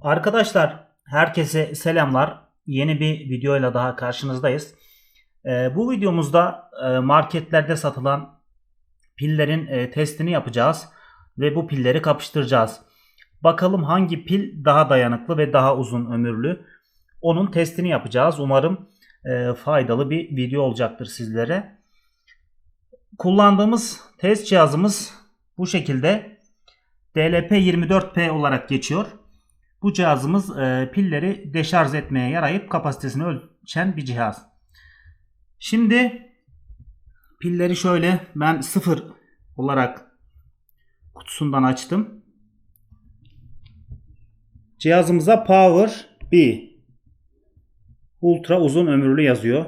Arkadaşlar herkese selamlar. Yeni bir videoyla daha karşınızdayız. Ee, bu videomuzda e, marketlerde satılan pillerin e, testini yapacağız ve bu pilleri kapıştıracağız. Bakalım hangi pil daha dayanıklı ve daha uzun ömürlü. Onun testini yapacağız. Umarım e, faydalı bir video olacaktır sizlere. Kullandığımız test cihazımız bu şekilde DLP24P olarak geçiyor. Bu cihazımız e, pilleri deşarj etmeye yarayıp kapasitesini ölçen bir cihaz. Şimdi pilleri şöyle ben sıfır olarak kutusundan açtım. Cihazımıza Power B Ultra uzun ömürlü yazıyor.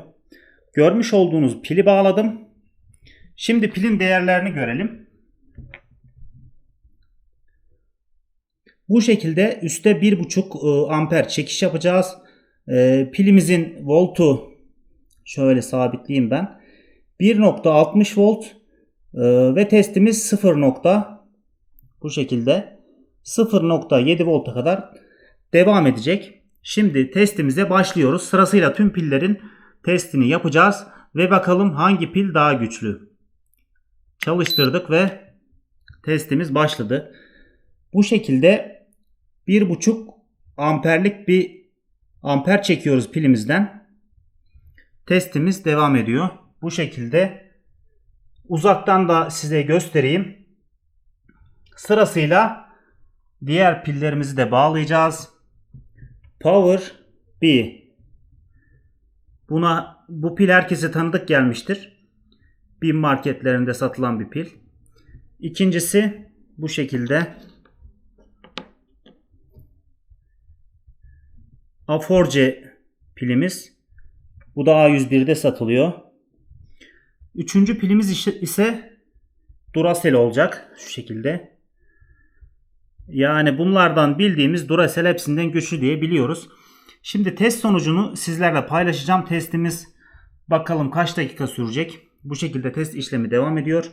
Görmüş olduğunuz pili bağladım. Şimdi pilin değerlerini görelim. Bu şekilde üstte 1.5 e, amper çekiş yapacağız. E, pilimizin voltu şöyle sabitleyeyim ben. 1.60 volt e, ve testimiz 0. Bu şekilde 0.7 volta kadar devam edecek. Şimdi testimize başlıyoruz. Sırasıyla tüm pillerin testini yapacağız ve bakalım hangi pil daha güçlü. Çalıştırdık ve testimiz başladı. Bu şekilde 1.5 amperlik bir amper çekiyoruz pilimizden. Testimiz devam ediyor. Bu şekilde uzaktan da size göstereyim. Sırasıyla diğer pillerimizi de bağlayacağız. Power B. Buna bu pil herkese tanıdık gelmiştir. BİM marketlerinde satılan bir pil. İkincisi bu şekilde A4C pilimiz. Bu da A101'de satılıyor. Üçüncü pilimiz ise Duracell olacak. Şu şekilde. Yani bunlardan bildiğimiz Duracell hepsinden güçlü diye biliyoruz. Şimdi test sonucunu sizlerle paylaşacağım. Testimiz bakalım kaç dakika sürecek. Bu şekilde test işlemi devam ediyor.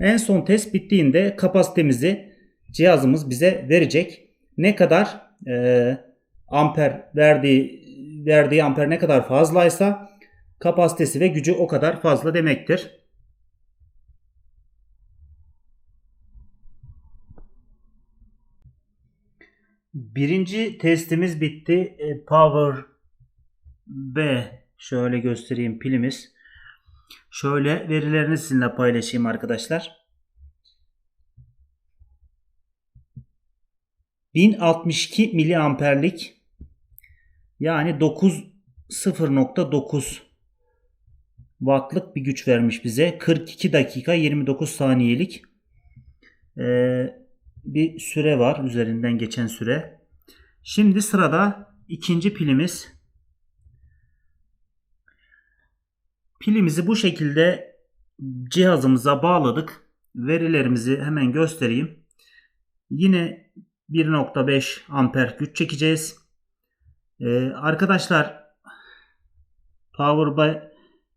En son test bittiğinde kapasitemizi cihazımız bize verecek. Ne kadar e, amper verdiği verdiği amper ne kadar fazlaysa kapasitesi ve gücü o kadar fazla demektir. Birinci testimiz bitti. E, Power B şöyle göstereyim pilimiz. Şöyle verilerini sizinle paylaşayım arkadaşlar. 1062 miliamperlik yani 9 0.9 wattlık bir güç vermiş bize. 42 dakika 29 saniyelik ee, bir süre var üzerinden geçen süre. Şimdi sırada ikinci pilimiz. Pilimizi bu şekilde cihazımıza bağladık. Verilerimizi hemen göstereyim. Yine 1.5 amper güç çekeceğiz. Ee, arkadaşlar Powerby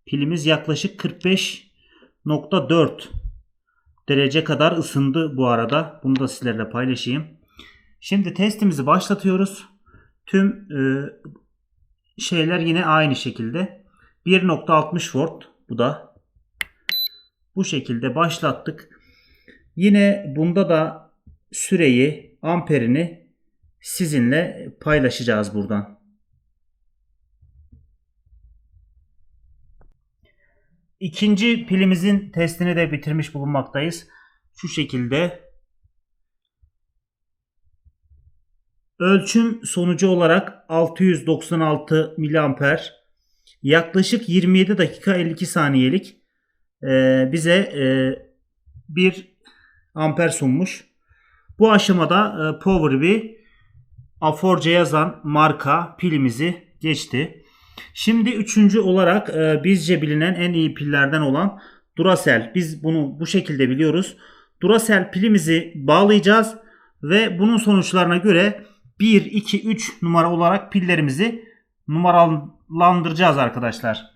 pilimiz yaklaşık 45.4 derece kadar ısındı bu arada. Bunu da sizlerle paylaşayım. Şimdi testimizi başlatıyoruz. Tüm e, şeyler yine aynı şekilde. 1.60 volt bu da. Bu şekilde başlattık. Yine bunda da süreyi, amperini sizinle paylaşacağız buradan. İkinci pilimizin testini de bitirmiş bulunmaktayız. Şu şekilde ölçüm sonucu olarak 696 miliamper yaklaşık 27 dakika 52 saniyelik e, bize e, bir amper sunmuş. Bu aşamada e, Power A4C yazan marka pilimizi geçti. Şimdi üçüncü olarak e, bizce bilinen en iyi pillerden olan Duracell. Biz bunu bu şekilde biliyoruz. Duracell pilimizi bağlayacağız ve bunun sonuçlarına göre 1, 2, 3 numara olarak pillerimizi numaralandıracağız arkadaşlar.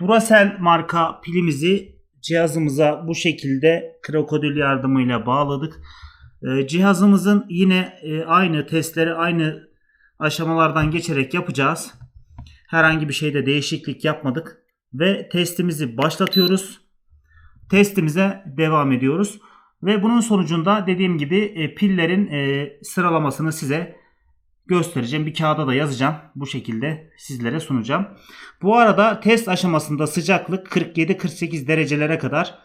Duracell marka pilimizi cihazımıza bu şekilde krokodil yardımıyla bağladık. E, cihazımızın yine e, aynı testleri aynı aşamalardan geçerek yapacağız. Herhangi bir şeyde değişiklik yapmadık ve testimizi başlatıyoruz. Testimize devam ediyoruz. Ve bunun sonucunda dediğim gibi e, pillerin e, sıralamasını size göstereceğim. Bir kağıda da yazacağım. Bu şekilde sizlere sunacağım. Bu arada test aşamasında sıcaklık 47-48 derecelere kadar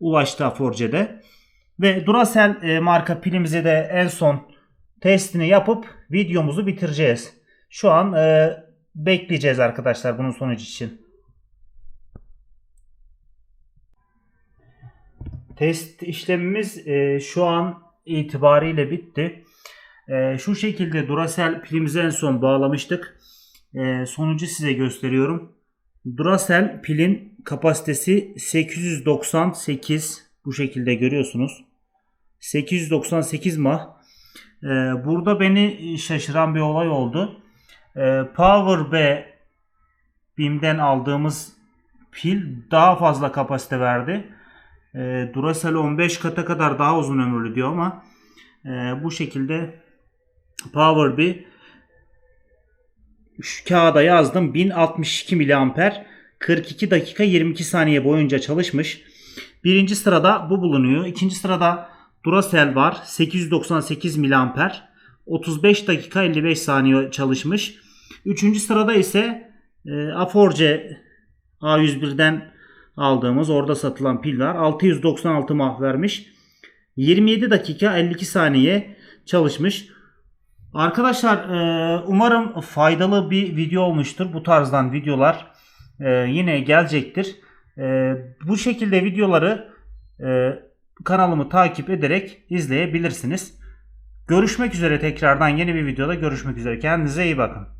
ulaştı Aforce'de. Ve Duracell e, marka pilimizi de en son testini yapıp videomuzu bitireceğiz. Şu an e, bekleyeceğiz arkadaşlar bunun sonucu için. Test işlemimiz e, şu an itibariyle bitti. E, şu şekilde Duracell pilimizi en son bağlamıştık. E, sonucu size gösteriyorum. Duracell pilin kapasitesi 898 bu şekilde görüyorsunuz. 898 mah. E, burada beni şaşıran bir olay oldu. E, Power B BİM'den aldığımız pil daha fazla kapasite verdi. E, Duracell 15 kata kadar daha uzun ömürlü diyor ama e, bu şekilde Power B şu kağıda yazdım 1062 miliamper 42 dakika 22 saniye boyunca çalışmış. Birinci sırada bu bulunuyor. İkinci sırada Duracell var 898 miliamper 35 dakika 55 saniye çalışmış. Üçüncü sırada ise e, Aforce A101'den aldığımız orada satılan pil var. 696 mah vermiş. 27 dakika 52 saniye çalışmış. Arkadaşlar e, umarım faydalı bir video olmuştur. Bu tarzdan videolar e, yine gelecektir. E, bu şekilde videoları kanalımı takip ederek izleyebilirsiniz. Görüşmek üzere tekrardan yeni bir videoda görüşmek üzere. Kendinize iyi bakın.